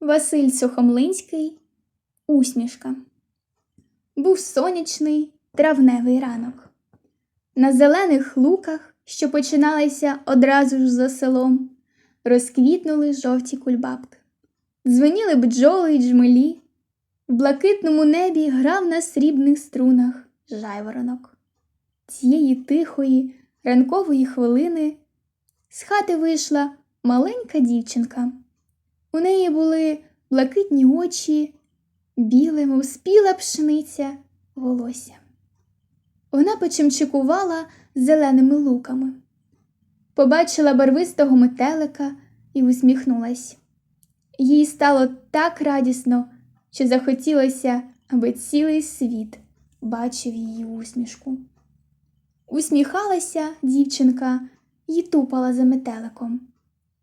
Василь Сухомлинський Усмішка. Був сонячний травневий ранок. На зелених луках, що починалися одразу ж за селом, розквітнули жовті кульбабки. Дзвеніли бджоли й джмелі, в блакитному небі грав на срібних струнах жайворонок. Цієї тихої ранкової хвилини з хати вийшла маленька дівчинка. У неї були блакитні очі, біле, мов спіла пшениця, волосся. Вона почимчикувала зеленими луками, побачила барвистого метелика і усміхнулась. Їй стало так радісно, що захотілося, аби цілий світ бачив її усмішку. Усміхалася дівчинка і тупала за метеликом.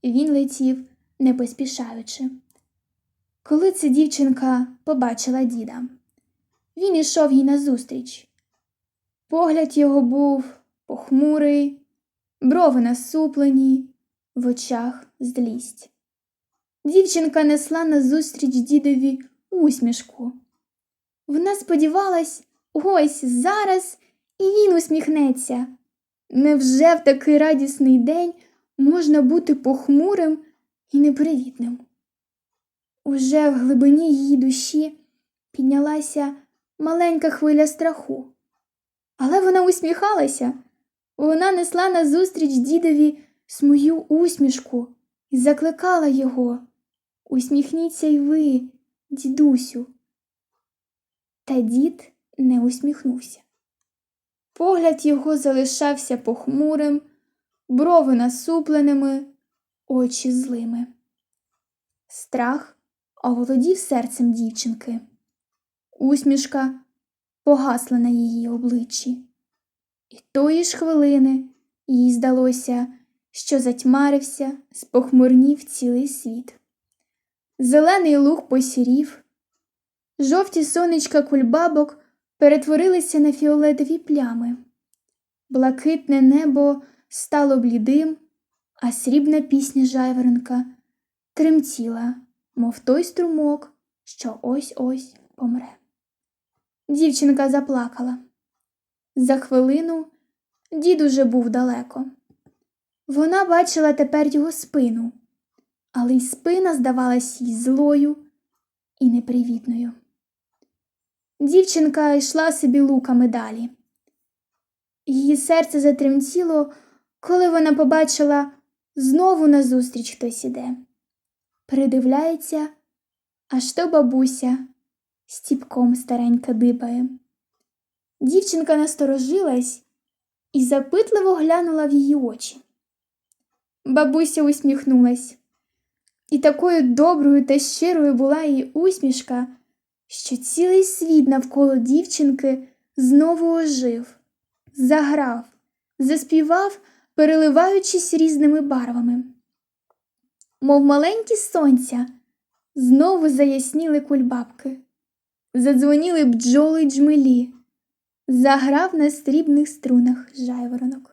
Він летів, не поспішаючи. Коли ця дівчинка побачила діда, він ішов їй назустріч. Погляд його був похмурий, брови насуплені, в очах злість. Дівчинка несла назустріч дідові усмішку. Вона сподівалась, ось зараз і він усміхнеться. Невже в такий радісний день можна бути похмурим і непривітним? Уже в глибині її душі піднялася маленька хвиля страху. Але вона усміхалася. Вона несла назустріч дідові свою усмішку і закликала його. Усміхніться й ви, дідусю. Та дід не усміхнувся. Погляд його залишався похмурим, брови насупленими, очі злими. Страх оволодів серцем дівчинки. Усмішка погасла на її обличчі. І тої ж хвилини їй здалося, що затьмарився, спохмурнів цілий світ. Зелений луг посірів, жовті сонечка кульбабок перетворилися на фіолетові плями. Блакитне небо стало блідим, а срібна пісня жайворонка тремтіла, мов той струмок, що ось ось помре. Дівчинка заплакала. За хвилину дід уже був далеко. Вона бачила тепер його спину, але й спина здавалась їй злою і непривітною. Дівчинка йшла собі луками далі. Її серце затремтіло, коли вона побачила знову назустріч хтось іде. Придивляється, аж то бабуся стіпком старенька дибає. Дівчинка насторожилась і запитливо глянула в її очі. Бабуся усміхнулась, і такою доброю та щирою була її усмішка, що цілий світ навколо дівчинки знову ожив, заграв, заспівав, переливаючись різними барвами. Мов маленькі сонця, знову заясніли кульбабки, задзвоніли бджоли й джмелі, заграв на срібних струнах жайворонок.